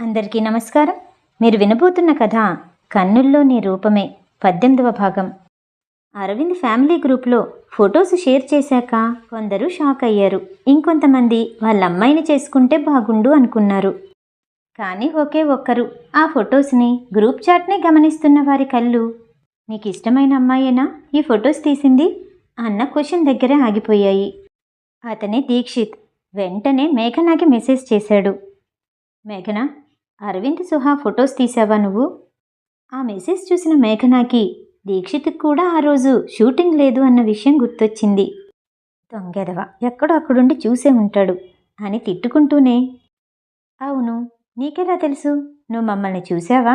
అందరికీ నమస్కారం. మీరు వినబోతున్న కథ కన్నుల్లో నీ రూపమే పద్దెనిమిదవ భాగం. అరవింద్ ఫ్యామిలీ గ్రూప్లో ఫొటోస్ షేర్ చేశాక కొందరు షాక్ అయ్యారు. ఇంకొంతమంది వాళ్ళ అమ్మాయిని చేసుకుంటే బాగుండు అనుకున్నారు. కానీ ఒకే ఒక్కరు ఆ ఫొటోస్ని గ్రూప్ చాట్నే గమనిస్తున్న వారి కళ్ళు నీకు ఇష్టమైన అమ్మాయేనా? ఈ ఫొటోస్ తీసింది? అన్న క్వశ్చన్ దగ్గరే ఆగిపోయాయి. అతనే దీక్షిత్ వెంటనే మేఘనాకి మెసేజ్ చేశాడు. మేఘన అరవింద్ సుహా ఫొటోస్ తీసావా నువ్వు? ఆ మెసేజ్ చూసిన మేఘనాకి దీక్షిత్కి కూడా ఆ రోజు షూటింగ్ లేదు అన్న విషయం గుర్తొచ్చింది. దొంగెదవ ఎక్కడో అక్కడుండి చూసే ఉంటాడు అని తిట్టుకుంటూనే. అవును నీకెలా తెలుసు? నువ్వు మమ్మల్ని చూసావా?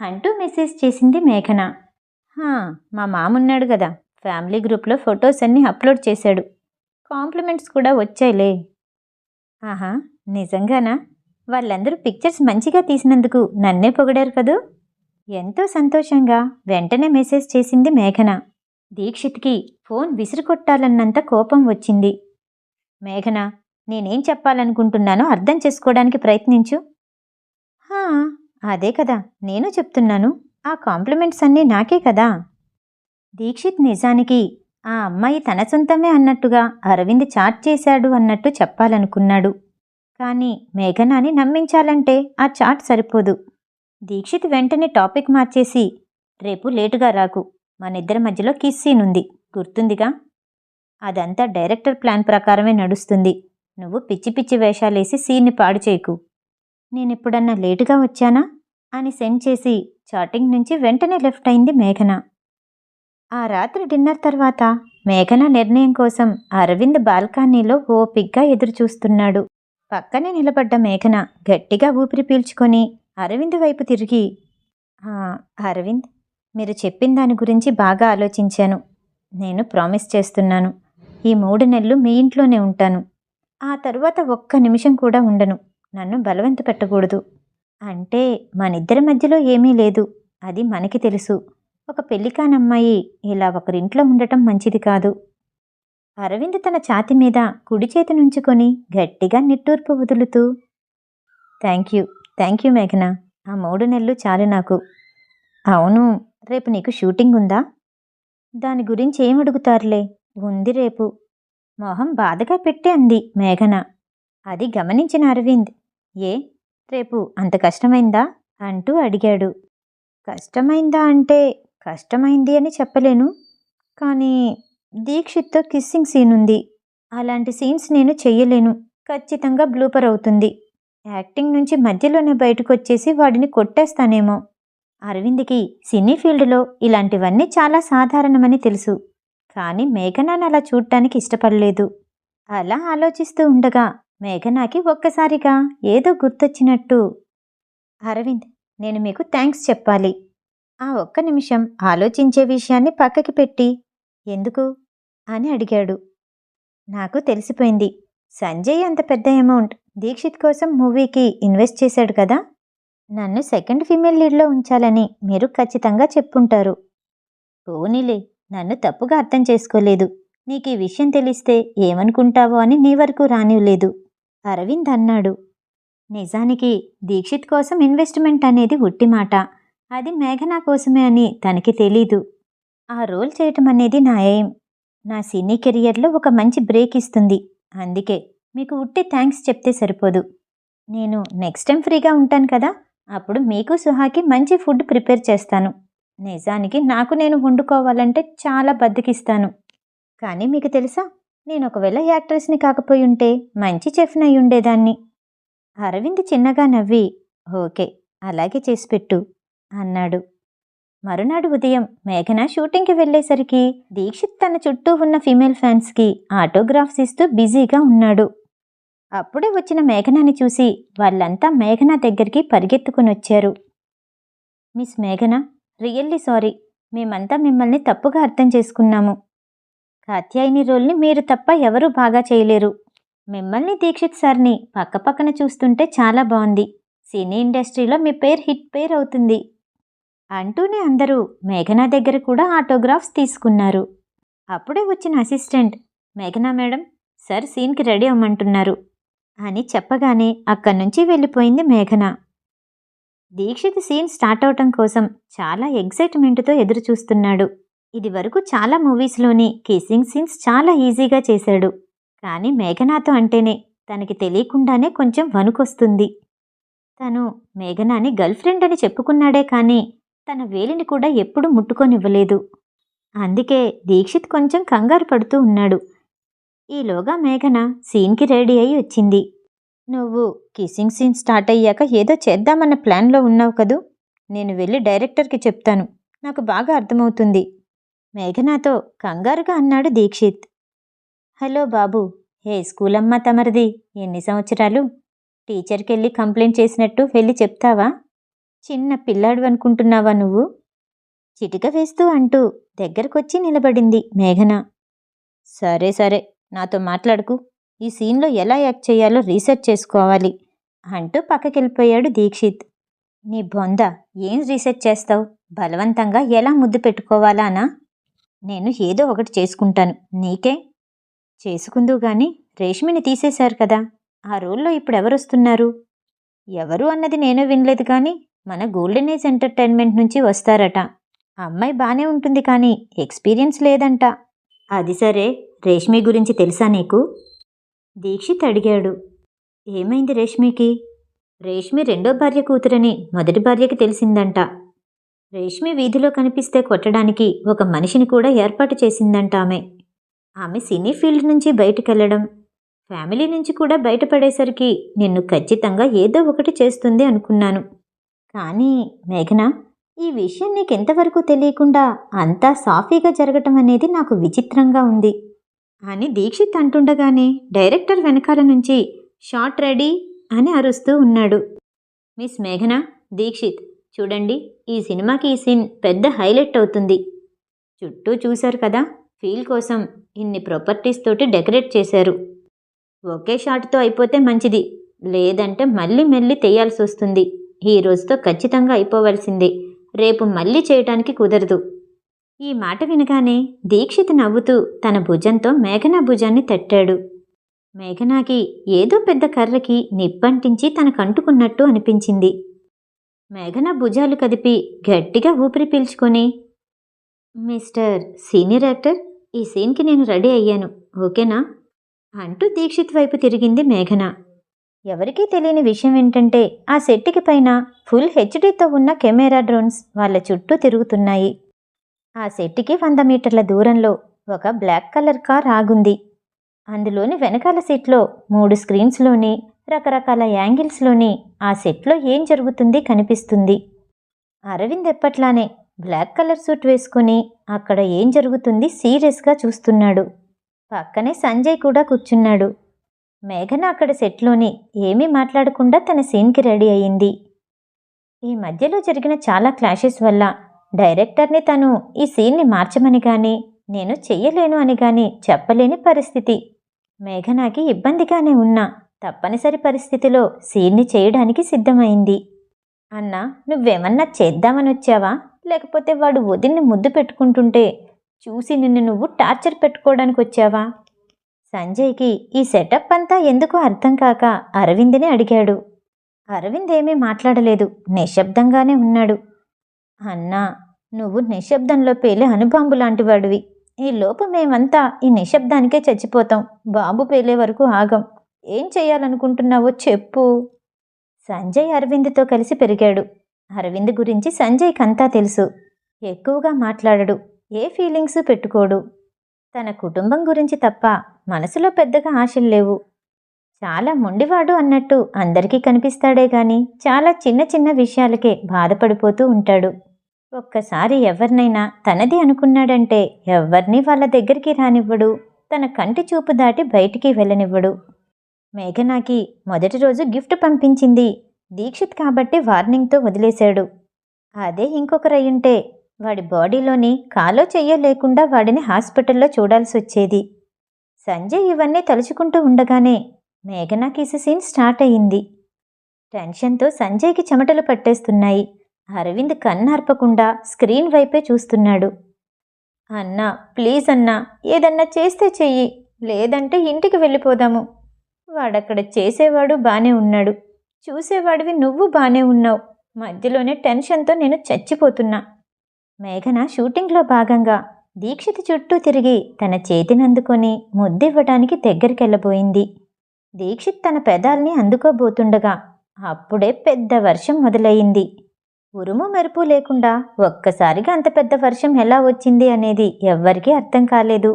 అంటూ మెసేజ్ చేసింది మేఘన. మా మామున్నాడు కదా ఫ్యామిలీ గ్రూప్లో ఫొటోస్ అన్నీ అప్లోడ్ చేశాడు. కాంప్లిమెంట్స్ కూడా వచ్చాయిలే. ఆహా నిజంగానా? వాళ్ళందరూ పిక్చర్స్ మంచిగా తీసినందుకు నన్నే పొగిడారు కదూ? ఎంతో సంతోషంగా వెంటనే మెసేజ్ చేసింది మేఘన. దీక్షిత్కి ఫోన్ విసిరికొట్టాలన్నంత కోపం వచ్చింది. మేఘన నేనేం చెప్పాలనుకుంటున్నానో అర్థం చేసుకోవడానికి ప్రయత్నించు. హా అదే కదా నేను చెప్తున్నాను. ఆ కాంప్లిమెంట్స్ అన్నీ నాకే కదా. దీక్షిత్ నిజానికి ఆ అమ్మాయి తన సొంతమే అన్నట్టుగా అరవింద్ చాట్ చేశాడు అన్నట్టు చెప్పాలనుకున్నాడు. కానీ మేఘనాని నమ్మించాలంటే ఆ చాట్ సరిపోదు. దీక్షిత్ వెంటనే టాపిక్ మార్చేసి రేపు లేటుగా రాకు. మన ఇద్దరి మధ్యలో కిస్ సీన్ ఉంది. గుర్తుందిగా? అదంతా డైరెక్టర్ ప్లాన్ ప్రకారమే నడుస్తుంది. నువ్వు పిచ్చి పిచ్చి వేషాలేసి సీన్ని పాడు చేయకు. నేనెప్పుడన్నా లేటుగా వచ్చానా? అని సెండ్ చేసి చాటింగ్ నుంచి వెంటనే లెఫ్ట్ అయింది మేఘన. ఆ రాత్రి డిన్నర్ తర్వాత మేఘన నిర్ణయం కోసం అరవింద్ బాల్కనీలో ఓపిగ్గా ఎదురుచూస్తున్నాడు. పక్కనే నిలబడ్డ మేఘన గట్టిగా ఊపిరి పీల్చుకొని అరవింద్ వైపు తిరిగి అరవింద్ మీరు చెప్పిన దాని గురించి బాగా ఆలోచించాను. నేను ప్రామిస్ చేస్తున్నాను. ఈ మూడు నెలలు మీ ఇంట్లోనే ఉంటాను. ఆ తరువాత ఒక్క నిమిషం కూడా ఉండను. నన్ను బలవంత పెట్టకూడదు. అంటే మనిద్దరి మధ్యలో ఏమీ లేదు. అది మనకి తెలుసు. ఒక పెళ్ళికానమ్మాయి ఇలా ఒకరింట్లో ఉండటం మంచిది కాదు. అరవింద్ తన ఛాతి మీద కుడి చేతి నుంచుకొని గట్టిగా నిట్టూర్పు వదులుతూ థ్యాంక్ యూ థ్యాంక్ యూ మేఘన. ఆ మూడు నెలలు చాలు నాకు. అవును రేపు నీకు షూటింగ్ ఉందా? దాని గురించి ఏం అడుగుతారులే? ఉంది రేపు. మొహం బాధగా పెట్టి అంది మేఘన. అది గమనించిన అరవింద్ ఏ రేపు అంత కష్టమైందా? అంటూ అడిగాడు. కష్టమైందా అంటే కష్టమైంది అని చెప్పలేను. కానీ దీక్షిత్తో కిస్సింగ్ సీన్ ఉంది. అలాంటి సీన్స్ నేను చెయ్యలేను. ఖచ్చితంగా బ్లూపర్ అవుతుంది. యాక్టింగ్ నుంచి మధ్యలోనే బయటకు వచ్చేసి వాడిని కొట్టేస్తానేమో. అరవింద్కి సినీ ఫీల్డ్లో ఇలాంటివన్నీ చాలా సాధారణమని తెలుసు. కానీ మేఘనాని అలా చూడటానికి ఇష్టపడలేదు. అలా ఆలోచిస్తూ ఉండగా మేఘనాకి ఒక్కసారిగా ఏదో గుర్తొచ్చినట్టు అరవింద్ నేను మీకు థ్యాంక్స్ చెప్పాలి. ఆ ఒక్క నిమిషం ఆలోచించే విషయాన్ని పక్కకి పెట్టి ఎందుకు? అని అడిగాడు. నాకు తెలిసిపోయింది. సంజయ్ అంత పెద్ద అమౌంట్ దీక్షిత్ కోసం మూవీకి ఇన్వెస్ట్ చేశాడు కదా? నన్ను సెకండ్ ఫీమేల్ లీడ్లో ఉంచాలని మీరు ఖచ్చితంగా చెప్పుంటారు. పోనీలే నన్ను తప్పుగా అర్థం చేసుకోలేదు. నీకు ఈ విషయం తెలిస్తే ఏమనుకుంటావో అని నీ వరకు రానివ్వలేదు. అరవింద్ అన్నాడు. నిజానికి దీక్షిత్ కోసం ఇన్వెస్ట్మెంట్ అనేది ఉట్టి మాట అది మేఘనా కోసమే అని తనకి తెలీదు. ఆ రోల్ చేయటం అనేది నా ఎయిమ్. నా సినీ కెరియర్లో ఒక మంచి బ్రేక్ ఇస్తుంది. అందుకే మీకు ఉట్టి థ్యాంక్స్ చెప్తే సరిపోదు. నేను నెక్స్ట్ టైం ఫ్రీగా ఉంటాను కదా అప్పుడు మీకు సుహాకి మంచి ఫుడ్ ప్రిపేర్ చేస్తాను. నిజానికి నాకు నేను వండుకోవాలంటే చాలా బద్దకిస్తాను. కానీ మీకు తెలుసా నేను ఒకవేళ యాక్ట్రెస్ని కాకపోయి ఉంటే మంచి చెఫ్ని అయి ఉండేదాన్ని. అరవింద్ చిన్నగా నవ్వి ఓకే అలాగే చేసి పెట్టు అన్నాడు. మరునాడు ఉదయం మేఘన షూటింగ్కి వెళ్ళేసరికి దీక్షిత్ తన చుట్టూ ఉన్న ఫీమేల్ ఫ్యాన్స్కి ఆటోగ్రాఫ్స్ ఇస్తూ బిజీగా ఉన్నాడు. అప్పుడే వచ్చిన మేఘనాని చూసి వాళ్ళంతా మేఘన దగ్గరికి పరిగెత్తుకుని వచ్చారు మిస్ మేఘన రియల్లీ సారీ. మేమంతా మిమ్మల్ని తప్పుగా అర్థం చేసుకున్నాము. కాత్యాయని రోల్ని మీరు తప్ప ఎవరూ బాగా చేయలేరు. మిమ్మల్ని దీక్షిత్ సార్ని పక్కపక్కన చూస్తుంటే చాలా బాగుంది సినీ ఇండస్ట్రీలో మీ పేరు హిట్ పేరు అవుతుంది. అంటూనే అందరూ మేఘనా దగ్గర కూడా ఆటోగ్రాఫ్స్ తీసుకున్నారు. అప్పుడే వచ్చిన అసిస్టెంట్ మేఘనా మేడం సార్ సీన్కి రెడీ అవ్వమంటున్నారు అని చెప్పగానే అక్కడి నుంచి వెళ్ళిపోయింది మేఘన. దీక్షిత్ సీన్ స్టార్ట్ అవటం కోసం చాలా ఎగ్జైట్మెంట్తో ఎదురు చూస్తున్నాడు ఇది వరకు చాలా మూవీస్లోని కిస్సింగ్ సీన్స్ చాలా ఈజీగా చేశాడు. కానీ మేఘనాతో అంటేనే తనకి తెలియకుండానే కొంచెం వణుకొస్తుంది. తను మేఘనాని గర్ల్ ఫ్రెండ్ అని చెప్పుకున్నాడే కానీ తన వేలిని కూడా ఎప్పుడూ ముట్టుకొనివ్వలేదు. అందుకే దీక్షిత్ కొంచెం కంగారు పడుతూ ఉన్నాడు. ఈలోగా మేఘన సీన్కి రెడీ అయి వచ్చింది. నువ్వు కిస్సింగ్ సీన్ స్టార్ట్ అయ్యాక ఏదో చేద్దామన్న ప్లాన్లో ఉన్నావు కదూ? నేను వెళ్ళి డైరెక్టర్కి చెప్తాను. నాకు బాగా అర్థమవుతుంది. మేఘనాతో కంగారుగా అన్నాడు దీక్షిత్. హలో బాబు ఏ స్కూల్ అమ్మా తమరిది ఎన్ని సంవత్సరాలు? టీచర్కి వెళ్ళి కంప్లైంట్ చేసినట్టు వెళ్ళి చెప్తావా? చిన్న పిల్లాడు అనుకుంటున్నావా నువ్వు? చిటిక వేస్తూ అంటూ దగ్గరకొచ్చి నిలబడింది మేఘన. సరే సరే నాతో మాట్లాడుకు. ఈ సీన్లో ఎలా యాక్ట్ చేయాలో రీసెర్చ్ చేసుకోవాలి అంటూ పక్కకెళ్ళిపోయాడు దీక్షిత్. నీ బొంద ఏం రీసెర్చ్ చేస్తావు? బలవంతంగా ఎలా ముద్దు పెట్టుకోవాలానా నేను ఏదో ఒకటి చేసుకుంటాను. నీకే? చేసుకుందు గాని రేష్మిని తీసేశారు కదా. ఆ రోల్లో ఇప్పుడు ఎవరొస్తున్నారు ఎవరు అన్నది నేను వినలేదు కానీ మన గోల్డెన్ ఏజ్ ఎంటర్టైన్మెంట్ నుంచి వస్తారట. అమ్మాయి బాగానే ఉంటుంది కానీ ఎక్స్పీరియన్స్ లేదంట. అది సరే రేష్మి గురించి తెలుసా నీకు? దీక్షిత్ అడిగాడు. ఏమైంది రేష్మికి? రేష్మి రెండో భార్య కూతురని మొదటి భార్యకి తెలిసిందంట. రేష్మి వీధిలో కనిపిస్తే కొట్టడానికి ఒక మనిషిని కూడా ఏర్పాటు చేసిందంట ఆమె. ఆమె సినీ ఫీల్డ్ నుంచి బయటకెళ్ళడం ఫ్యామిలీ నుంచి కూడా బయటపడేసరికి నిన్ను ఖచ్చితంగా ఏదో ఒకటి చేస్తుంది అనుకున్నాను. కానీ మేఘన ఈ విషయం నీకెంతవరకు తెలియకుండా అంతా సాఫీగా జరగటం అనేది నాకు విచిత్రంగా ఉంది. అని దీక్షిత్ అంటుండగానే డైరెక్టర్ వెనకాల నుంచి షార్ట్ రెడీ అని అరుస్తూ ఉన్నాడు. మిస్ మేఘన దీక్షిత్ చూడండి ఈ సినిమాకి ఈ సీన్ పెద్ద హైలైట్ అవుతుంది. చుట్టూ చూశారు కదా ఫీల్ కోసం ఇన్ని ప్రాపర్టీస్ తోటి డెకరేట్ చేశారు. ఒకే షాట్తో అయిపోతే మంచిది లేదంటే మళ్ళీ మళ్ళీ తెయ్యాల్సి వస్తుంది ఈ రోజుతో ఖచ్చితంగా అయిపోవలసిందే. రేపు మళ్ళీ చేయటానికి కుదరదు. ఈ మాట వినగానే దీక్షిత్ నవ్వుతూ తన భుజంతో మేఘనా భుజాన్ని తట్టాడు. మేఘనాకి ఏదో పెద్ద కర్రకి నిప్పంటించి తనకంటుకున్నట్టు అనిపించింది. మేఘన భుజాలు కదిపి గట్టిగా ఊపిరి పీల్చుకొని మిస్టర్ సీనియర్ యాక్టర్ ఈ సీన్కి నేను రెడీ అయ్యాను. ఓకేనా? అంటూ దీక్షిత్ వైపు తిరిగింది మేఘన. ఎవరికీ తెలియని విషయం ఏంటంటే ఆ సెట్టికి పైన ఫుల్ హెచ్డీతో ఉన్న కెమెరా డ్రోన్స్ వాళ్ళ చుట్టూ తిరుగుతున్నాయి. ఆ సెట్టికి వంద మీటర్ల దూరంలో ఒక బ్లాక్ కలర్ కార్ ఆగుంది. అందులోని వెనకాల సెట్లో మూడు స్క్రీన్స్లోని రకరకాల యాంగిల్స్లోని ఆ సెట్లో ఏం జరుగుతుంది కనిపిస్తుంది. అరవింద్ ఎప్పట్లానే బ్లాక్ కలర్ సూట్ వేసుకుని అక్కడ ఏం జరుగుతుంది సీరియస్గా చూస్తున్నాడు. పక్కనే సంజయ్ కూడా కూర్చున్నాడు. మేఘన అక్కడ సెట్లోని ఏమీ మాట్లాడకుండా తన సీన్కి రెడీ అయ్యింది ఈ మధ్యలో జరిగిన చాలా క్లాషెస్ వల్ల డైరెక్టర్ని తను ఈ సీన్ని మార్చమని కానీ నేను చెయ్యలేను అని కానీ చెప్పలేని పరిస్థితి. మేఘనాకి ఇబ్బందిగానే ఉన్నా తప్పనిసరి పరిస్థితిలో సీన్ని చేయడానికి సిద్ధమైంది. అన్నా నువ్వేమన్నా చేద్దామని వచ్చావా లేకపోతే వాడు వదిన్ని ముద్దు పెట్టుకుంటుంటే చూసి నిన్ను నువ్వు టార్చర్ పెట్టుకోవడానికి వచ్చావా సంజయ్కి ఈ సెటప్ అంతా ఎందుకు అర్థం కాక అరవింద్ని అడిగాడు. అరవింద్ ఏమీ మాట్లాడలేదు. నిశ్శబ్దంగానే ఉన్నాడు. అన్నా నువ్వు నిశ్శబ్దంలో పేలే అనుబాంబు లాంటివాడివి. ఈ లోపు మేమంతా ఈ నిశ్శబ్దానికే చచ్చిపోతాం. బాంబు పేలే వరకు ఆగం. ఏం చేయాలనుకుంటున్నావో చెప్పు. సంజయ్ అరవింద్తో కలిసి పెరిగాడు. అరవింద్ గురించి సంజయ్కి అంతా తెలుసు. ఎక్కువగా మాట్లాడడు. ఏ ఫీలింగ్స్ పెట్టుకోడు. తన కుటుంబం గురించి తప్ప మనసులో పెద్దగా ఆశలు లేవు. చాలా మొండివాడు అన్నట్టు అందరికీ కనిపిస్తాడే గాని చాలా చిన్న చిన్న విషయాలకే బాధపడిపోతూ ఉంటాడు. ఒక్కసారి ఎవరినైనా తనది అనుకున్నాడంటే ఎవరిని వాళ్ళ దగ్గరికి రానివ్వడు. తన కంటి చూపు దాటి బయటికి వెళ్ళనివ్వడు. మేఘనాకి మొదటి రోజు గిఫ్ట్ పంపించింది దీక్షిత్ కాబట్టి వార్నింగ్తో వదిలేశాడు. అదే ఇంకొకరయ్యుంటే వాడి బాడీలోని కాలో చెయ్యో లేకుండా వాడిని హాస్పిటల్లో చూడాల్సి వచ్చేది. సంజయ్ ఇవన్నీ తలుచుకుంటూ ఉండగానే మేఘనా కిసి సీన్ స్టార్ట్ అయ్యింది. టెన్షన్తో సంజయ్కి చెమటలు పట్టేస్తున్నాయి. అరవింద్ కన్నార్పకుండా స్క్రీన్ వైపే చూస్తున్నాడు. అన్నా ప్లీజ్ అన్నా ఏదన్నా చేస్తే చెయ్యి లేదంటే ఇంటికి వెళ్ళిపోదాము. వాడక్కడ చేసేవాడు బానే ఉన్నాడు. చూసేవాడివి నువ్వు బానే ఉన్నావు. మధ్యలోనే టెన్షన్తో నేను చచ్చిపోతున్నా. మేఘన షూటింగ్లో భాగంగా దీక్షిత్ చుట్టూ తిరిగి తన చేతినందుకొని ముద్దివ్వడానికి దగ్గరికెళ్ళబోయింది. దీక్షిత్ తన పెదాల్ని అందుకోబోతుండగా అప్పుడే పెద్ద వర్షం మొదలయ్యింది. ఉరుము మెరుపు లేకుండా ఒక్కసారిగా అంత పెద్ద వర్షం ఎలా వచ్చింది అనేది ఎవ్వరికీ అర్థం కాలేదు.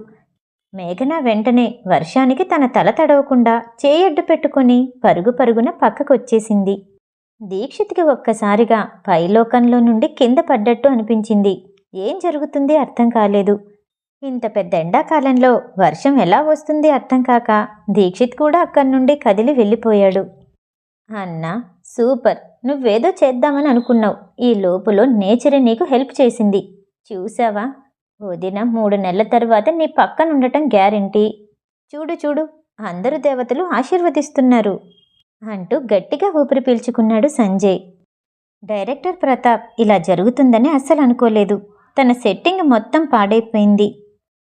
మేఘన వెంటనే వర్షానికి తన తల తడవకుండా చేయడ్డు పెట్టుకుని పరుగు పరుగున పక్కకొచ్చేసింది. దీక్షిత్కి ఒక్కసారిగా పైలోకంలో నుండి కింద పడ్డట్టు అనిపించింది. ఏం జరుగుతుంది అర్థం కాలేదు. ఇంత పెద్ద ఎండాకాలంలో వర్షం ఎలా వస్తుంది అర్థం కాక దీక్షిత్ కూడా అక్కడి నుండి కదిలి వెళ్ళిపోయాడు. అన్నా సూపర్. నువ్వేదో చేద్దామని అనుకున్నావు. ఈ లోపులో నేచరే నీకు హెల్ప్ చేసింది. చూసావా? వదిన మూడు నెలల తర్వాత నీ పక్కన ఉండటం గ్యారెంటీ. చూడు చూడు. అందరు దేవతలు ఆశీర్వదిస్తున్నారు. అంటూ గట్టిగా ఊపిరి పీల్చుకున్నాడు సంజయ్. డైరెక్టర్ ప్రతాప్ ఇలా జరుగుతుందని అస్సలు అనుకోలేదు. తన సెట్టింగ్ మొత్తం పాడైపోయింది.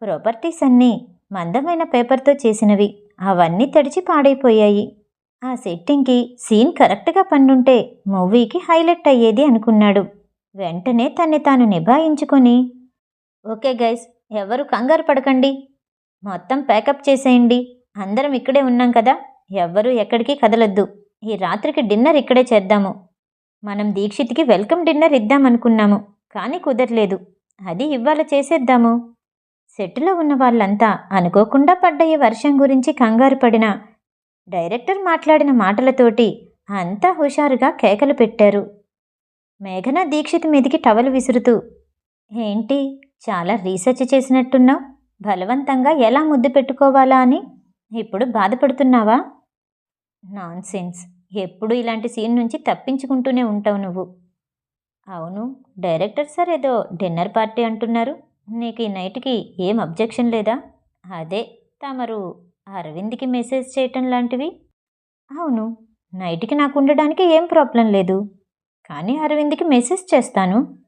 ప్రాపర్టీస్ అన్నీ మందమైన పేపర్తో చేసినవి. అవన్నీ తడిచి పాడైపోయాయి. ఆ సెట్టింగ్కి సీన్ కరెక్ట్గా పండుంటే మూవీకి హైలైట్ అయ్యేది అనుకున్నాడు. వెంటనే తన్ని తాను నిభాయించుకొని ఓకే గైస్ ఎవరు కంగారు పడకండి. మొత్తం ప్యాకప్ చేసేయండి. అందరం ఇక్కడే ఉన్నాం కదా. ఎవ్వరూ ఎక్కడికి కదలొద్దు. ఈ రాత్రికి డిన్నర్ ఇక్కడే చేద్దాము. మనం దీక్షిత్కి వెల్కమ్ డిన్నర్ ఇద్దామనుకున్నాము కానీ కుదరలేదు. అది ఇవాళ చేసేద్దాము. సెట్లో ఉన్న వాళ్ళంతా అనుకోకుండా పడ్డ ఈ వర్షం గురించి కంగారు పడిన డైరెక్టర్ మాట్లాడిన మాటలతోటి అంతా హుషారుగా కేకలు పెట్టారు. మేఘన దీక్షిత్ మీదికి టవలు విసురుతూ ఏంటి చాలా రీసెర్చ్ చేసినట్టున్నావు? బలవంతంగా ఎలా ముద్దు పెట్టుకోవాలా అని? ఇప్పుడు బాధపడుతున్నావా? నాన్సెన్స్. ఎప్పుడు ఇలాంటి సీన్ నుంచి తప్పించుకుంటూనే ఉంటావు నువ్వు. అవును డైరెక్టర్ సార్ ఏదో డిన్నర్ పార్టీ అంటున్నారు. నీకు ఈ నైట్కి ఏం అబ్జెక్షన్ లేదా? అదే తమరు అరవింద్కి మెసేజ్ చేయటం లాంటివి? అవును నైట్కి నాకు ఉండడానికి ఏం ప్రాబ్లం లేదు. కానీ అరవింద్కి మెసేజ్ చేస్తాను.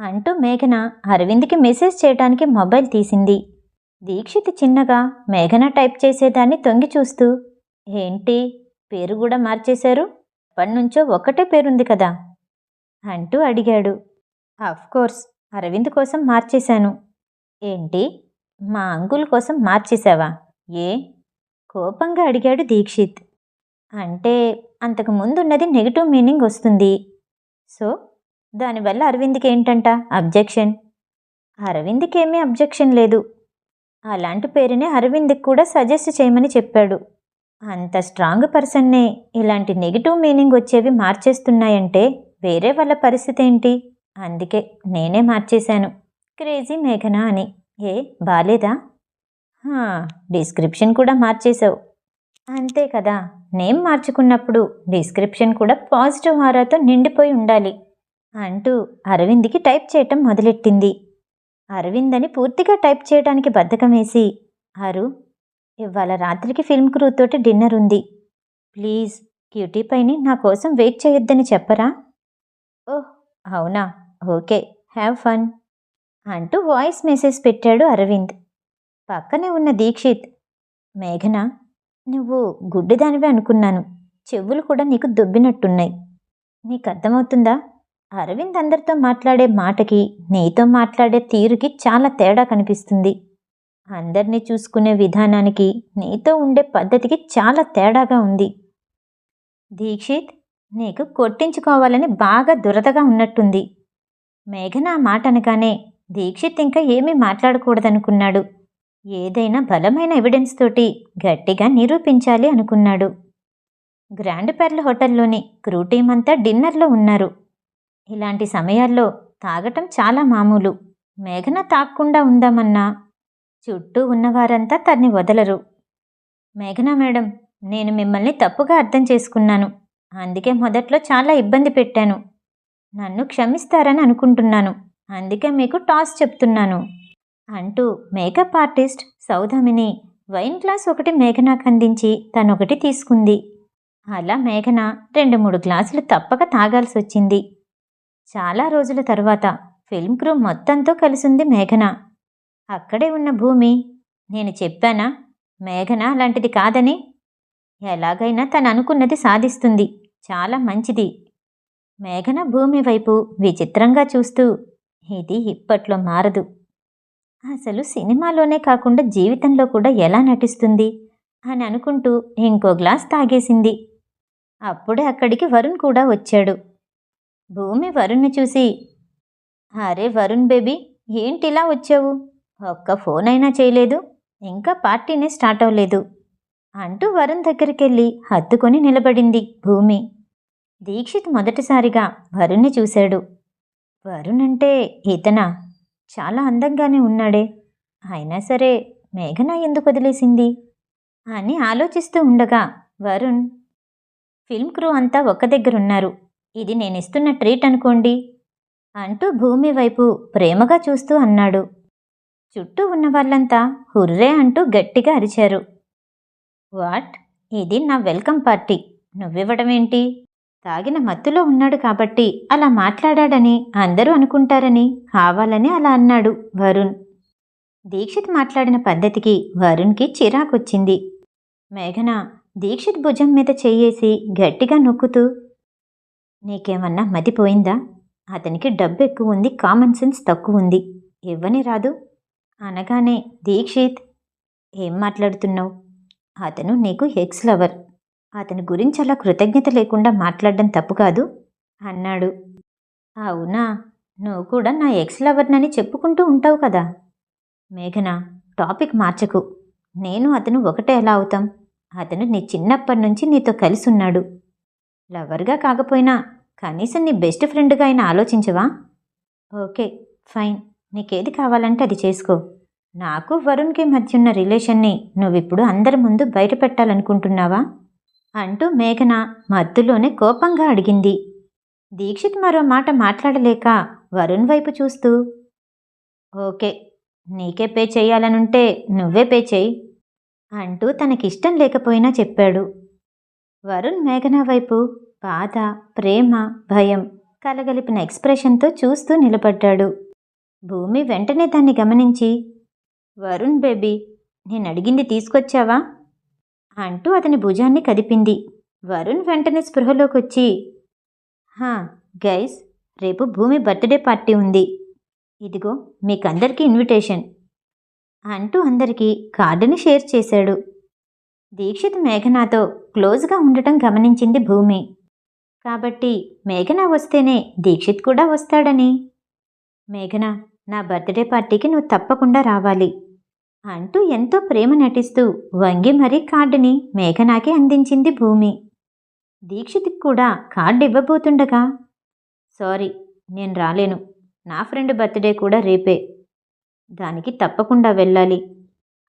అంటూ మేఘన అరవింద్కి మెసేజ్ చేయడానికి మొబైల్ తీసింది. దీక్షిత్ చిన్నగా మేఘన టైప్ చేసేదాన్ని తొంగి చూస్తూ ఏంటి పేరు కూడా మార్చేశారు. ఎప్పటినుంచో ఒకటే పేరుంది కదా? అంటూ అడిగాడు. కోర్స్ అరవింద్ కోసం మార్చేశాను. ఏంటి? మా అంకుల్ కోసం మార్చేశావా? ఏ? కోపంగా అడిగాడు దీక్షిత్. అంటే అంతకు ముందున్నది నెగిటివ్ మీనింగ్ వస్తుంది. సో దానివల్ల అరవింద్కి ఏంటంట? అబ్జెక్షన్ అరవింద్కి ఏమీ అబ్జెక్షన్ లేదు. అలాంటి పేరునే అరవింద్కి కూడా సజెస్ట్ చేయమని చెప్పాడు. అంత స్ట్రాంగ్ పర్సన్నే ఇలాంటి నెగిటివ్ మీనింగ్ వచ్చేవి మార్చేస్తున్నాయంటే వేరే వాళ్ళ పరిస్థితి ఏంటి అందుకే నేనే మార్చేశాను. క్రేజీ మేఘన అని. ఏ బాలేదా? డిస్క్రిప్షన్ కూడా మార్చేశావు. అంతే కదా నేమ్ మార్చుకున్నప్పుడు డిస్క్రిప్షన్ కూడా పాజిటివ్ ఆరాతో నిండిపోయి ఉండాలి అంటూ అరవింద్కి టైప్ చేయటం మొదలెట్టింది. అరవింద్ అని పూర్తిగా టైప్ చేయడానికి బద్ధకం వేసి అరు ఇవాళ రాత్రికి ఫిల్మ్ క్రూ తోటి డిన్నర్ ఉంది. ప్లీజ్ క్యూటీ పైని నా కోసం వెయిట్ చేయొద్దని చెప్పరా? ఓహ్ అవునా? ఓకే హ్యావ్ ఫన్ అంటూ వాయిస్ మెసేజ్ పెట్టాడు అరవింద్. పక్కనే ఉన్న దీక్షిత్ మేఘన నువ్వు గుడ్డిదానివే అనుకున్నాను. చెవులు కూడా నీకు దొబ్బినట్టున్నాయి. నీకు అర్థమవుతుందా అరవింద్ అందరితో మాట్లాడే మాటకి నీతో మాట్లాడే తీరుకి చాలా తేడా కనిపిస్తుంది. అందరినీ చూసుకునే విధానానికి నీతో ఉండే పద్ధతికి చాలా తేడాగా ఉంది. దీక్షిత్ నీకు కొట్టించుకోవాలని బాగా దురదగా ఉన్నట్టుంది. మేఘన ఆ మాట అనగానే దీక్షిత్ ఇంకా ఏమీ మాట్లాడకూడదనుకున్నాడు. ఏదైనా బలమైన ఎవిడెన్స్ తోటి గట్టిగా నిరూపించాలి అనుకున్నాడు. గ్రాండ్ పెర్ల్ హోటల్లోని క్రూ టీం అంతా డిన్నర్లో ఉన్నారు. ఇలాంటి సమయాల్లో తాగటం చాలా మామూలు. మేఘన తాగకుండా ఉందామన్నా చుట్టూ ఉన్నవారంతా తన్ని వదలరు. మేఘనా మేడం నేను మిమ్మల్ని తప్పుగా అర్థం చేసుకున్నాను. అందుకే మొదట్లో చాలా ఇబ్బంది పెట్టాను. నన్ను క్షమిస్తారని అనుకుంటున్నాను. అందుకే మీకు టాస్ చెప్తున్నాను. అంటూ makeup artist Soudamini wine glass ఒకటి మేఘనాకు అందించి తనొకటి తీసుకుంది. అలా మేఘన రెండు మూడు గ్లాసులు తప్పక తాగాల్సి వచ్చింది. చాలా రోజుల తర్వాత ఫిల్మ్ క్రూ మొత్తంతో కలిసింది మేఘన. అక్కడే ఉన్న భూమి. నేను చెప్పానా? మేఘన అలాంటిది కాదని? ఎలాగైనా తను అనుకున్నది సాధిస్తుంది. చాలా మంచిది. మేఘన భూమి వైపు విచిత్రంగా చూస్తూ ఇది ఇప్పట్లో మారదు. అసలు సినిమాలోనే కాకుండా జీవితంలో కూడా ఎలా నటిస్తుంది? అని అనుకుంటూ ఇంకో గ్లాస్ తాగేసింది. అప్పుడే అక్కడికి వరుణ్ కూడా వచ్చాడు. భూమి వరుణ్ని చూసి అరే వరుణ్ బేబీ ఏంటిలా వచ్చావు? ఒక్క ఫోన్ అయినా చేయలేదు ఇంకా పార్టీనే స్టార్ట్ అవ్వలేదు అంటూ వరుణ్ దగ్గరికెళ్ళి హత్తుకొని నిలబడింది భూమి. దీక్షిత్ మొదటిసారిగా వరుణ్ణి చూశాడు. వరుణ్ అంటే ఇతనా. చాలా అందంగానే ఉన్నాడే. అయినా సరే మేఘన ఎందుకు వదిలేసింది? అని ఆలోచిస్తూ ఉండగా వరుణ్ ఫిల్మ్ క్రూ అంతా ఒక్క దగ్గరున్నారు. ఇది నేను ఇస్తున్న ట్రీట్ అనుకోండి అంటూ భూమి వైపు ప్రేమగా చూస్తూ అన్నాడు. చుట్టూ ఉన్న వాళ్ళంతా హుర్రే అంటూ గట్టిగా అరిచారు. వాట్? ఇది నా వెల్కమ్ పార్టీ. నువ్వివ్వడమేంటి? తాగిన మత్తులో ఉన్నాడు కాబట్టి అలా మాట్లాడాడని అందరూ అనుకుంటారని కావాలని అలా అన్నాడు వరుణ్. దీక్షిత్ మాట్లాడిన పద్ధతికి వరుణ్కి చిరాకొచ్చింది. మేఘన దీక్షిత్ భుజం మీద చెయ్యేసి గట్టిగా నొక్కుతూ నీకేమన్నా మతిపోయిందా అతనికి డబ్బు ఎక్కువ ఉంది కామన్ సెన్స్ తక్కువ ఉంది ఇవ్వని రాదు. అనగానే దీక్షిత్ ఏం మాట్లాడుతున్నావు? అతను నీకు ఎక్స్ లవర్. అతని గురించి అలా కృతజ్ఞత లేకుండా మాట్లాడడం తప్పు కాదు అన్నాడు. అవునా? నువ్వు కూడా నా ఎక్స్ లవర్నని చెప్పుకుంటూ ఉంటావు కదా? మేఘన టాపిక్ మార్చకు. నేను అతను ఒకటే ఎలా అవుతాం? అతను నీ చిన్నప్పటి నుంచి నీతో కలిసి ఉన్నాడు. లవర్గా కాకపోయినా కనీసం నీ బెస్ట్ ఫ్రెండ్గా అయినా ఆలోచించవా? Okay fine. నీకేది కావాలంటే అది చేసుకో. నాకు వరుణ్కి మధ్య ఉన్న రిలేషన్ని నువ్విప్పుడు అందరి ముందు బయట పెట్టాలనుకుంటున్నావా? అంటూ మేఘన మత్తులోనే కోపంగా అడిగింది. దీక్షిత్ మరో మాట మాట్లాడలేక వరుణ్ వైపు చూస్తూ ఓకే నీకే పే చేయాలనుంటే నువ్వే పే చేయి అంటూ తనకిష్టం లేకపోయినా చెప్పాడు. వరుణ్ మేఘన వైపు బాధ ప్రేమ భయం కలగలిపిన ఎక్స్ప్రెషన్తో చూస్తూ నిలబడ్డాడు. భూమి వెంటనే దాన్ని గమనించి వరుణ్ బేబీ నేను అడిగింది తీసుకొచ్చావా? అంటూ అతని భుజాన్ని కదిపింది. వరుణ్ వెంటనే స్పృహలోకి వచ్చి హా గైస్ రేపు భూమి బర్త్డే పార్టీ ఉంది. ఇదిగో మీకందరికీ ఇన్విటేషన్ అంటూ అందరికీ కార్డుని షేర్ చేశాడు. దీక్షిత్ మేఘనాతో క్లోజ్గా ఉండటం గమనించింది భూమి. కాబట్టి మేఘన వస్తేనే దీక్షిత్ కూడా వస్తాడని? మేఘన నా బర్త్డే పార్టీకి నువ్వు తప్పకుండా రావాలి అంటూ ఎంతో ప్రేమ నటిస్తూ వంగి మరీ కార్డుని మేఘనాకి అందించింది భూమి. దీక్షిత్కి కూడా కార్డు ఇవ్వబోతుండగా సారీ నేను రాలేను. నా ఫ్రెండ్ బర్త్డే కూడా రేపే. దానికి తప్పకుండా వెళ్ళాలి.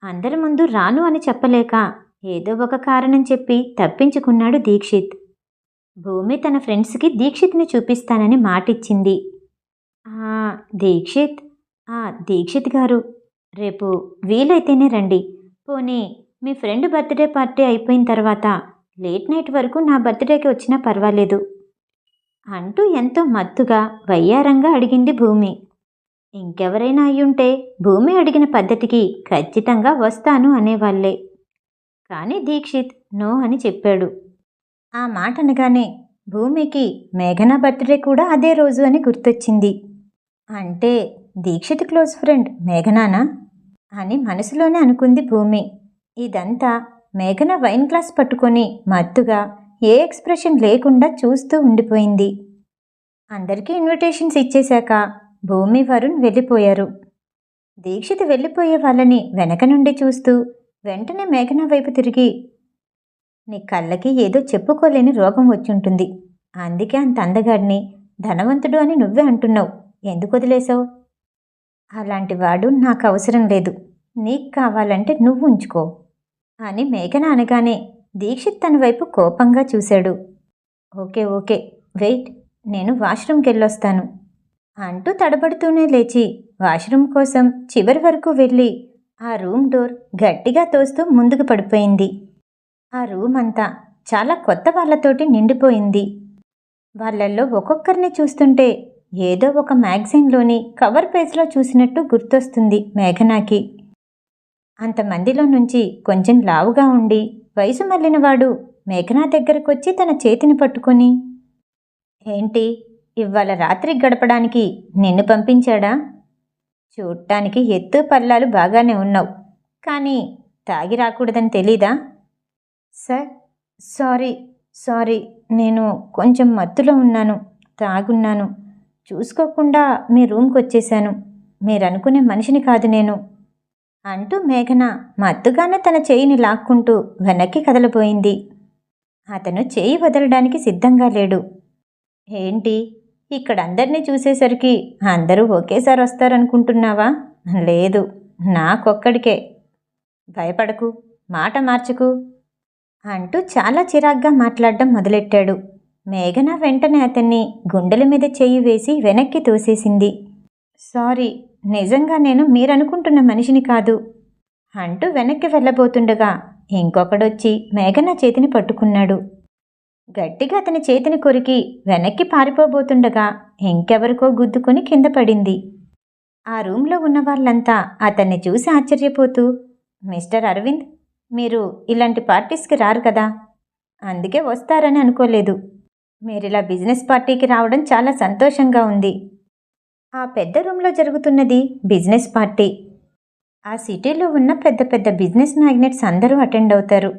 అందరి ముందు రాను అని చెప్పలేక ఏదో ఒక కారణం చెప్పి తప్పించుకున్నాడు దీక్షిత్. భూమి తన ఫ్రెండ్స్కి దీక్షిత్ని చూపిస్తానని మాటిచ్చింది. దీక్షిత్. ఆ, దీక్షిత్ గారు రేపు వీలైతేనే రండి. పోనీ మీ ఫ్రెండ్ బర్త్డే పార్టీ అయిపోయిన తర్వాత లేట్ నైట్ వరకు నా బర్త్డేకి వచ్చినా పర్వాలేదు. అంటూ ఎంతో మత్తుగా వయ్యారంగా అడిగింది భూమి. ఇంకెవరైనా అయ్యుంటే భూమి అడిగిన పద్ధతికి ఖచ్చితంగా వస్తాను అనేవాళ్ళే కానీ దీక్షిత్ నో అని చెప్పాడు. ఆ మాట అనగానే భూమికి మేఘన బర్త్డే కూడా అదే రోజు అని గుర్తొచ్చింది. అంటే దీక్షిత్ క్లోజ్ ఫ్రెండ్ మేఘనానా? అని మనసులోనే అనుకుంది భూమి. ఇదంతా మేఘన వైన్ గ్లాస్ పట్టుకొని మత్తుగా ఏ ఎక్స్ప్రెషన్ లేకుండా చూస్తూ ఉండిపోయింది. అందరికీ ఇన్విటేషన్స్ ఇచ్చేశాక భూమి వరుణ్ వెళ్ళిపోయారు. దీక్షిత్ వెళ్ళిపోయే వాళ్ళని వెనక నుండి చూస్తూ వెంటనే మేఘన వైపు తిరిగి నీ కళ్ళకి ఏదో చెప్పుకోలేని రోగం వచ్చుంటుంది. అందుకే అంత అందగాడిని ధనవంతుడు అని నువ్వే అంటున్నావు. ఎందుకు వదిలేసావు అలాంటి వాడు నాకు అవసరం లేదు. నీకు కావాలంటే నువ్వు ఉంచుకో. అని మేఘన అనగానే దీక్షిత్ తన వైపు కోపంగా చూశాడు. ఓకే ఓకే వెయిట్ నేను వాష్రూమ్కి వెళ్ళొస్తాను. అంటూ తడబడుతూనే లేచి వాష్రూమ్ కోసం చివరి వరకు వెళ్ళి ఆ రూమ్ డోర్ గట్టిగా తోస్తూ ముందుకు పడిపోయింది. ఆ రూమ్ అంతా చాలా కొత్త వాళ్ళతోటి నిండిపోయింది. వాళ్ళల్లో ఒక్కొక్కరిని చూస్తుంటే ఏదో ఒక మ్యాగజైన్లోని కవర్ పేజ్లో చూసినట్టు గుర్తొస్తుంది మేఘనాకి. అంతమందిలో నుంచి కొంచెం లావుగా ఉండి వయసు మళ్ళినవాడు మేఘనా దగ్గరకొచ్చి తన చేతిని పట్టుకొని ఏంటి ఇవాళ రాత్రి గడపడానికి నిన్ను పంపించాడా? చూడటానికి ఎత్తు పల్లాలు బాగానే ఉన్నావు కానీ తాగి రాకూడదని తెలీదా? సార్ సారీ సారీ నేను కొంచెం మత్తులో ఉన్నాను తాగున్నాను. చూసుకోకుండా మీ రూమ్కి వచ్చేశాను. మీరు అనుకునే మనిషిని కాదు నేను. అంటూ మేఘన మత్తుగానే తన చేయిని లాక్కుంటూ వెనక్కి కదలిపోయింది అతను చేయి వదలడానికి సిద్ధంగా లేడు. ఏంటి? ఇక్కడ అందరినీ చూసేసరికి అందరూ ఒకేసారి వస్తారనుకుంటున్నావా? లేదు నాకొక్కడికే. భయపడకు మాట మార్చకు అంటూ చాలా చిరాగ్గా మాట్లాడడం మొదలెట్టాడు. మేఘన వెంటనే అతన్ని గుండెల మీద చెయ్యి వేసి వెనక్కి తోసేసింది. సారీ నిజంగా నేను మీరనుకుంటున్న మనిషిని కాదు అంటూ వెనక్కి వెళ్ళబోతుండగా ఇంకొకడొచ్చి మేఘన చేతిని పట్టుకున్నాడు. గట్టిగా అతని చేతిని కొరికి వెనక్కి పారిపోబోతుండగా ఇంకెవరికో గుద్దుకొని కింద పడింది. ఆ రూమ్లో ఉన్న వాళ్ళంతా అతన్ని చూసి ఆశ్చర్యపోతూ మిస్టర్ అరవింద్ మీరు ఇలాంటి పార్టీస్కి రారు కదా అందుకే వస్తారని అనుకోలేదు. మీరు ఇలా బిజినెస్ పార్టీకి రావడం చాలా సంతోషంగా ఉంది. ఆ పెద్ద రూమ్లో జరుగుతున్నది బిజినెస్ పార్టీ. ఆ సిటీలో ఉన్న పెద్ద పెద్ద బిజినెస్ మ్యాగ్నెట్స్ అందరూ అటెండ్ అవుతారు.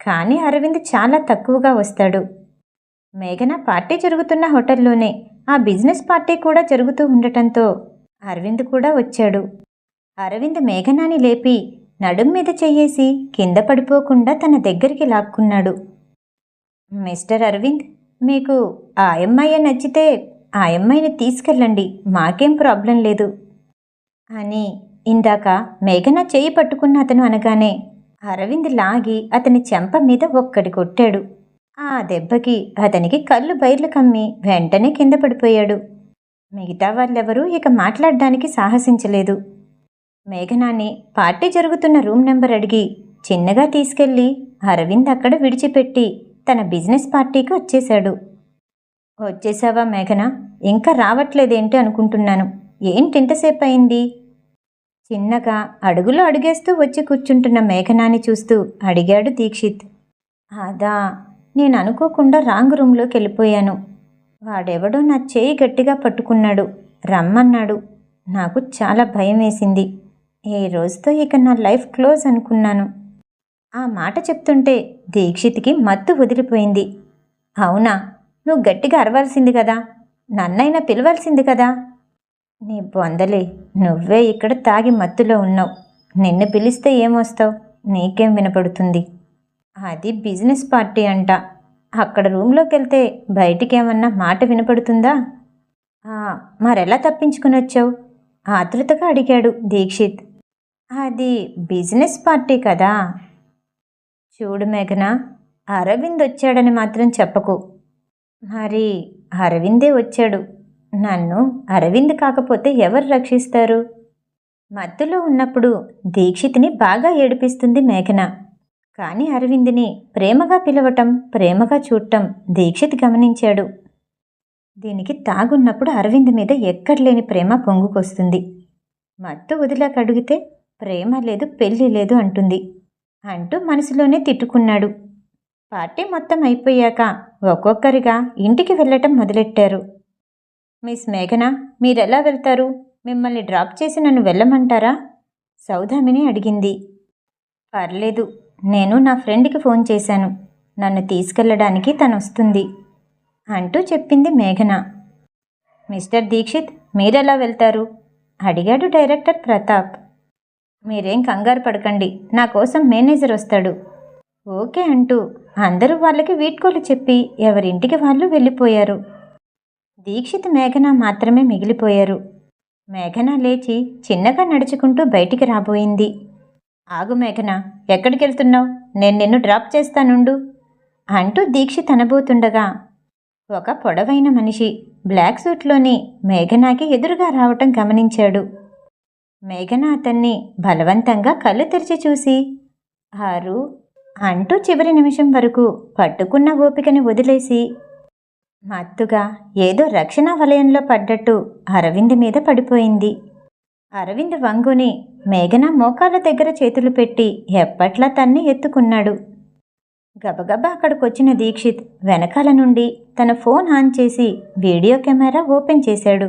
కానీ అరవింద్ చాలా తక్కువగా వస్తాడు. మేఘన పార్టీ జరుగుతున్న హోటల్లోనే ఆ బిజినెస్ పార్టీ కూడా జరుగుతూ ఉండటంతో అరవింద్ కూడా వచ్చాడు. అరవింద్ మేఘనాని లేపి నడుం మీద చెయ్యేసి కింద పడిపోకుండా తన దగ్గరికి లాక్కున్నాడు. మిస్టర్ అరవింద్ మీకు ఆ అమ్మాయి నచ్చితే ఆ అమ్మాయిని తీసుకెళ్ళండి. మాకేం ప్రాబ్లం లేదు. అని ఇందాక మేఘన చేయి పట్టుకున్న అతను అనగానే అరవింద్ లాగి అతని చెంప మీద ఒక్కడి కొట్టాడు. ఆ దెబ్బకి అతనికి కళ్ళు బైర్లు కమ్మి వెంటనే కింద పడిపోయాడు. మిగతా వాళ్ళెవరూ ఇక మాట్లాడడానికి సాహసించలేదు. మేఘనాన్ని పార్టీ జరుగుతున్న రూమ్ నెంబర్ అడిగి చిన్నగా తీసుకెళ్ళి అరవింద్ అక్కడ విడిచిపెట్టి తన బిజినెస్ పార్టీకి వచ్చేశాడు. వచ్చేసావా మేఘన? ఇంకా రావట్లేదేంటి అనుకుంటున్నాను. ఏంటి ఇంతసేపు అయింది చిన్నగా అడుగులో అడుగేస్తూ వచ్చి కూర్చుంటున్న మేఘనాని చూస్తూ అడిగాడు దీక్షిత్. అదా నేను అనుకోకుండా రాంగ్ రూమ్లోకి వెళ్ళిపోయాను వాడెవడో నా చేయి గట్టిగా పట్టుకున్నాడు. రమ్మన్నాడు. నాకు చాలా భయం వేసింది ఏ రోజుతో ఇక నా లైఫ్ క్లోజ్ అనుకున్నాను. ఆ మాట చెప్తుంటే దీక్షిత్కి మత్తు వదిలిపోయింది. అవునా నువ్వు గట్టిగా అరవాల్సింది కదా. నన్నైనా పిలవాల్సింది కదా. నీ బొందలే నువ్వే ఇక్కడ తాగి మత్తులో ఉన్నావు. నిన్ను పిలిస్తే ఏమొస్తావు? నీకేం వినపడుతుంది? అది బిజినెస్ పార్టీ అంట. అక్కడ రూమ్లోకి వెళ్తే బయటికేమన్నా మాట వినపడుతుందా? మరెలా తప్పించుకుని వచ్చావు ఆతృతగా అడిగాడు దీక్షిత్. అది బిజినెస్ పార్టీ కదా. చూడు మేఘన అరవింద్ వచ్చాడని మాత్రం చెప్పకు. మరి అరవిందే వచ్చాడు. నన్ను అరవింద్ కాకపోతే ఎవరు రక్షిస్తారు? మత్తులో ఉన్నప్పుడు దీక్షిత్ని బాగా ఏడిపిస్తుంది మేఘన. కానీ అరవింద్ని ప్రేమగా పిలవటం ప్రేమగా చూడటం దీక్షిత్ గమనించాడు. దీనికి తాగున్నప్పుడు అరవింద్ మీద ఎక్కడలేని ప్రేమ పొంగుకొస్తుంది. మత్తు వదిలాక అడిగితే ప్రేమ లేదు పెళ్ళి లేదు అంటుంది. అంటూ మనసులోనే తిట్టుకున్నాడు. పార్టీ మొత్తం అయిపోయాక ఒక్కొక్కరిగా ఇంటికి వెళ్ళటం మొదలెట్టారు. మిస్ మేఘన మీరెలా వెళ్తారు? మిమ్మల్ని డ్రాప్ చేసి నన్ను వెళ్ళమంటారా? సౌదామిని అడిగింది. పర్లేదు నేను నా ఫ్రెండ్కి ఫోన్ చేశాను. నన్ను తీసుకెళ్ళడానికి తను వస్తుంది అంటూ చెప్పింది మేఘన. మిస్టర్ దీక్షిత్ మీరెలా వెళ్తారు? అడిగాడు డైరెక్టర్ ప్రతాప్. మీరేం కంగారు పడకండి. నా కోసం మేనేజర్ వస్తాడు. ఓకే అంటూ అందరూ వాళ్ళకి వీడ్కోలు చెప్పి ఎవరింటికి వాళ్ళు వెళ్ళిపోయారు. దీక్షిత్ మేఘన మాత్రమే మిగిలిపోయారు. మేఘన లేచి చిన్నగా నడుచుకుంటూ బయటికి రాబోయింది. ఆగు మేఘన ఎక్కడికి వెళ్తున్నావు నేను నిన్ను డ్రాప్ చేస్తానుండు అంటూ దీక్షిత్ అనబోతుండగా ఒక పొడవైన మనిషి బ్లాక్ సూట్లోని మేఘనాకి ఎదురుగా రావటం గమనించాడు. మేఘన అతన్ని బలవంతంగా కళ్ళు తెరిచి చూసి ఆరు అంటూ చివరి నిమిషం వరకు పట్టుకున్న ఓపికని వదిలేసి మత్తుగా ఏదో రక్షణ వలయంలో పడ్డట్టు అరవింద్ మీద పడిపోయింది. అరవింద్ వంగుని మేఘన మోకాళ్ళ దగ్గర చేతులు పెట్టి ఎప్పట్లా తన్ని ఎత్తుకున్నాడు. గబగబా అక్కడికొచ్చిన దీక్షిత్ వెనకాల నుండి తన ఫోన్ ఆన్ చేసి వీడియో కెమెరా ఓపెన్ చేశాడు.